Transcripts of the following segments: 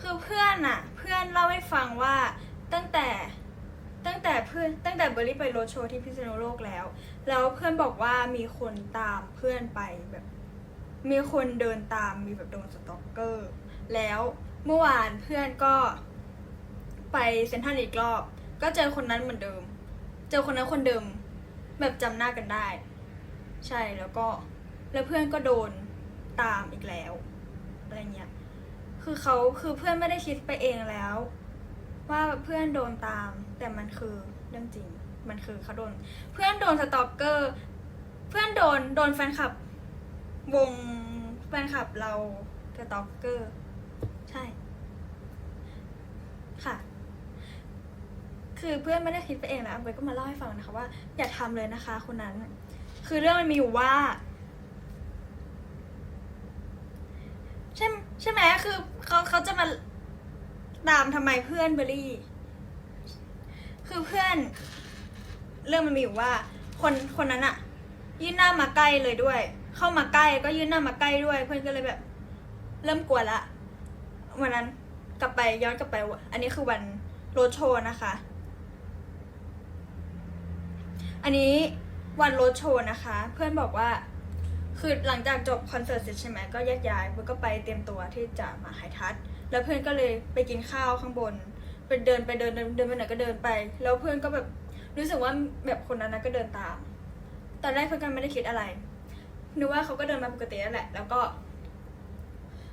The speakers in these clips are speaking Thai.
คือเพื่อนอะเพื่อนเล่าให้ฟังว่าตั้งแต่ตั้งแต่เพื่อนตั้งแต่เบอร์รี่ไปโรดโชว์ที่พิษณุโลกแล้ว แล้วเพื่อนบอกว่ามีคนตามเพื่อนไปแบบ มีคนเดินตามมีแบบโดนสต็อกเกอร์ แล้วเมื่อวานเพื่อนก็ไปเซ็นทรัลอีกรอบ ก็เจอคนนั้นเหมือนเดิม เจอคนนั้นคนเดิม แบบจำหน้ากันได้ ใช่แล้วก็ แล้วเพื่อนก็โดนตามอีกแล้วอะไรเงี้ย คือเขาคือเพื่อนไม่ได้คิดไปเองแล้ว ว่าเพื่อนโดนตาม แต่มันคือเรื่องจริง มันคือเขาโดน เพื่อนโดนสตอกเกอร์ เพื่อนโดนโดนแฟนคลับ วงแฟนคลับเราสตอกเกอร์ ใช่ ค่ะ คือเพื่อนไม่ได้คิดไปเองนะเบยก็มาเล่าให้ฟังนะคะว่าอย่าทำเลยนะคะคนนั้น คือเรื่องมันมีอยู่ว่า ใช่ใช่ไหมคือ เขาเขาจะมาตามทำไมเพื่อนเบอร์รี่ คือเพื่อน เรื่องมันมีอยู่ว่า คนคนนั้นอะยื่นหน้ามาใกล้เลยด้วย เข้ามาใกล้ก็ยื่นหน้ามาใกล้ด้วย เพื่อนก็เลยแบบ เริ่มกลัวละวันนั้นกลับไปย้อนกลับไป อันนี้คือวันโรดโชว์นะคะ อันนี้วันโรดโชว์นะคะ เพื่อนบอกว่า คือหลังจากจบคอนเสิร์ตเสร็จใช่ไหมก็แยกย้ายเพื่อก็ไปเตรียมตัวที่จะมาไฮทัชแล้วเพื่อนก็เลยไปกินข้าวข้างบนไปเดินไปเดินเดินเดินไปไหนก็เดินไป แล้วเพื่อนก็แบบรู้สึกว่าแบบคนนั้นนะก็เดินตาม ตอนแรกเพื่อนก็ไม่ได้คิดอะไรนึกว่าเขาก็เดินมาปกตินั่นแหละ แล้วก็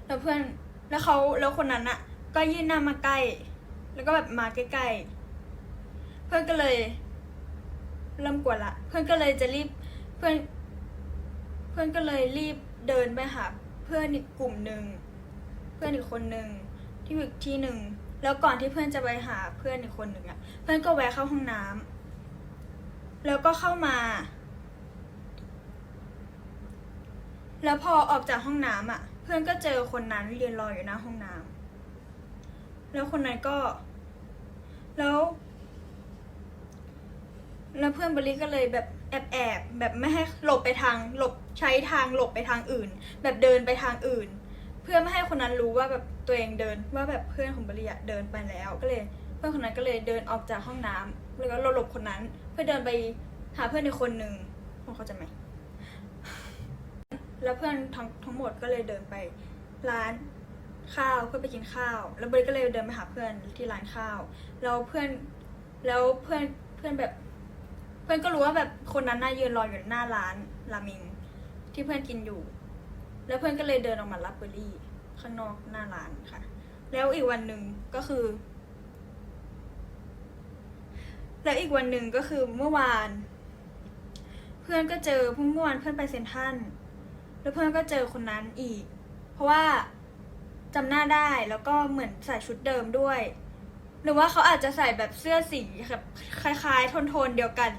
แล้วเพื่อนแล้วเขาแล้วคนนั้นอะก็ยื่นหน้ามาใกล้ แล้วก็แบบมาใกล้ๆเพื่อนก็เลย เริ่มกลัวละ เพื่อนก็เลยจะรีบ เพื่อน พื่อนก็เลยรีบเดินไปหาเพื่อนอีกกลุ่มหนึ่งเพื่อนอีกคนหนึ่งที่อยู่อีกที่หนึ่งแล้วก่อนที่เพื่อนจะไปหาเพื่อนอีกคนหนึ่งอะเพื่อนก็แวะเข้าห้องน้ำแล้วก็เข้ามา แล้วพอออกจากห้องน้ำอะเพื่อนก็เจอคนนั้นเรียนรออยู่หน้าห้องน้ำแล้วคนนั้นก็ แล้ว แล้วเพื่อนบริก็เลยแบบแอบแอบแบบไม่ให้หลบไปทางหลบใช้ทางหลบไปทางอื่น แบบเดินไปทางอื่น เพื่อไม่ให้คนนั้นรู้ว่าแบบตัวเองเดินว่าแบบเพื่อนของบริอะเดินไปแล้วก็เลย เพื่อนคนนั้นก็เลยเดินออกจากห้องน้ำแล้วก็หลบคนนั้น เพื่อเดินไปหาเพื่อนอีกคนหนึ่งพอเข้าใจไหมแล้วเพื่อนทั้งทั้งหมดก็เลยเดินไปร้านข้าวเพื่อไปกินข้าว แล้วบริก็เลยเดินไปหาเพื่อนที่ร้านข้าว แล้วเพื่อนแล้วเพื่อนเพื่อนแบบ เพื่อนก็รู้ว่าแบบคนนั้นน่ายืนรออยู่หน้าร้านรามิง ที่เพื่อนกินอยู่ แล้วเพื่อนก็เลยเดินออกมารับเบอร์รี่ ข้างนอกหน้าร้านค่ะ แล้วอีกวันหนึ่งก็คือ แล้วอีกวันหนึ่งก็คือเมื่อวาน เพื่อนก็เจอเมื่อวานเพื่อนไปเซนทรันแล้วเพื่อนก็เจอคนนั้นอีก เพราะว่าจำหน้าได้แล้วก็เหมือนใส่ชุดเดิมด้วย หรือว่าเขาอาจจะใส่แบบเสื้อสีแบบคล้าย ๆ โทนๆเดียวกัน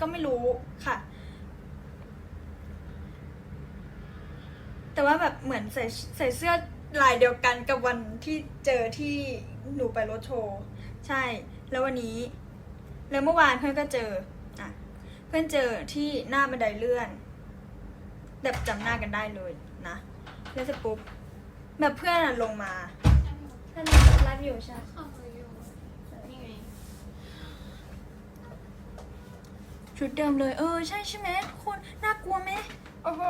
ก็ไม่รู้ค่ะ แต่ว่าแบบเหมือนใส่ใส่เสื้อลายเดียวกันกับวันที่เจอที่หนูไปรถโชว์ใช่ แล้ววันนี้ แล้วเมื่อวานเพื่อนก็เจออะเพื่อนเจอที่หน้าบันไดเลื่อน แบบจำหน้ากันได้เลยนะแล้วเสร็จปุ๊บแบบเพื่อนอะลงมาเพื่อนไลฟ์อยู่ใช่ไหม เข้ามาอยู่นี่ไง ชุดเดิมเลย เออ ใช่ใช่ไหมทุกคน น่ากลัวไหมโอ้โห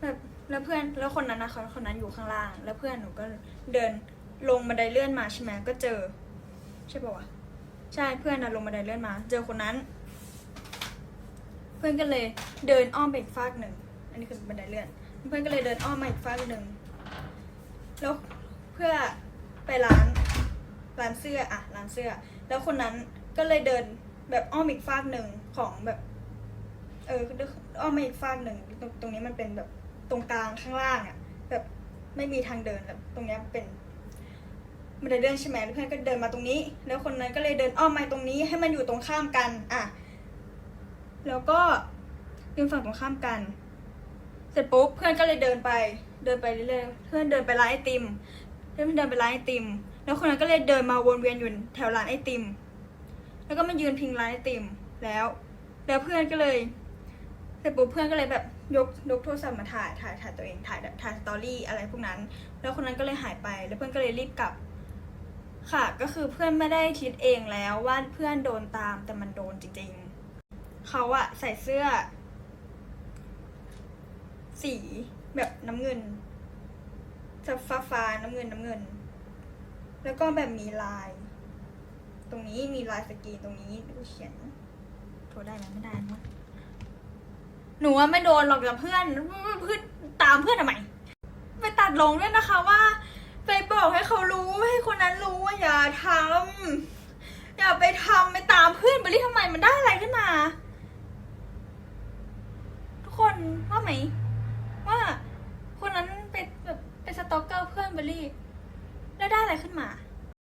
แบบแล้วเพื่อนแล้วคนนั้นนะคนคนนั้นอยู่ข้างล่าง แล้วเพื่อนหนูก็เดินลงบันไดเลื่อนมาใช่ไหมก็เจอ ใช่ป่าวะใช่เพื่อนนะลงบันไดเลื่อนมา เจอคนนั้น เพื่อนก็เลยเดินอ้อมไปอีกฟากหนึ่งอันนี้คือบันไดเลื่อน เพื่อนก็เลยเดินอ้อมมาอีกฟากหนึ่งแล้วเพื่อไปร้านร้านเสื้ออะร้านเสื้อ แล้วคนนั้น ก็เลยเดินแบบอ้อมอีกฟากหนึ่งของแบบ เอออ้อมมาอีกฟากหนึ่งตรงตรงนี้มันเป็นแบบตรงกลางข้างล่างอะแบบไม่มีทางเดินแบบตรงเนี้ยเป็นบันไดเลื่อนใช่ไหมเพื่อนก็เดินมาตรงนี้ แล้วคนนั้นก็เลยเดินอ้อมมาตรงนี้ ให้มันอยู่ตรงข้ามกัน อะ แล้วก็ยืนฝั่งตรงข้ามกัน เสร็จปุ๊บเพื่อนก็เลยเดินไป เดินไปเรื่อยๆ เพื่อนเดินไปร้านไอติม เพื่อนเดินไปร้านไอติม แล้วคนนั้นก็เลยเดินมาวนเวียนอยู่แถวร้านไอติม แล้วก็มายืนพิงร้านไอติมแล้ว แล้วเพื่อนก็เลยเสร็จปุ๊บเพื่อนก็เลยแบบยกยกโทรศัพท์มาถ่ายถ่ายถ่ายตัวเองถ่ายถ่ายสตอรี่อะไรพวกนั้น แล้วคนนั้นก็เลยหายไป แล้วเพื่อนก็เลยรีบกลับ ค่ะ ก็คือเพื่อนไม่ได้คิดเองแล้วว่าเพื่อนโดนตามแต่มันโดนจริงๆเขาอะใส่เสื้อ สีแบบน้ำเงินจะฟ้าฟ้าน้ำเงินน้ำเงิน แล้วก็แบบมีลาย ตรงนี้มีลายสกรีนตรงนี้ดูเขียนโทรได้ไหมไม่ได้มั้งหนูว่าไม่โดนหรอกกับเพื่อนเพื่อนตามเพื่อนทำไมไปตัดลงด้วยนะคะว่า ไปบอกให้เขารู้ให้คนนั้นรู้ว่าอย่าทำอย่าไปทำไปตามเพื่อนไปรี่ทำไมมันได้อะไรขึ้นมา ทุกคนว่าไหม ว่าคนนั้นไปแบบไปสตอกเกอร์เพื่อนเบลลี่ แล้วได้อะไรขึ้นมา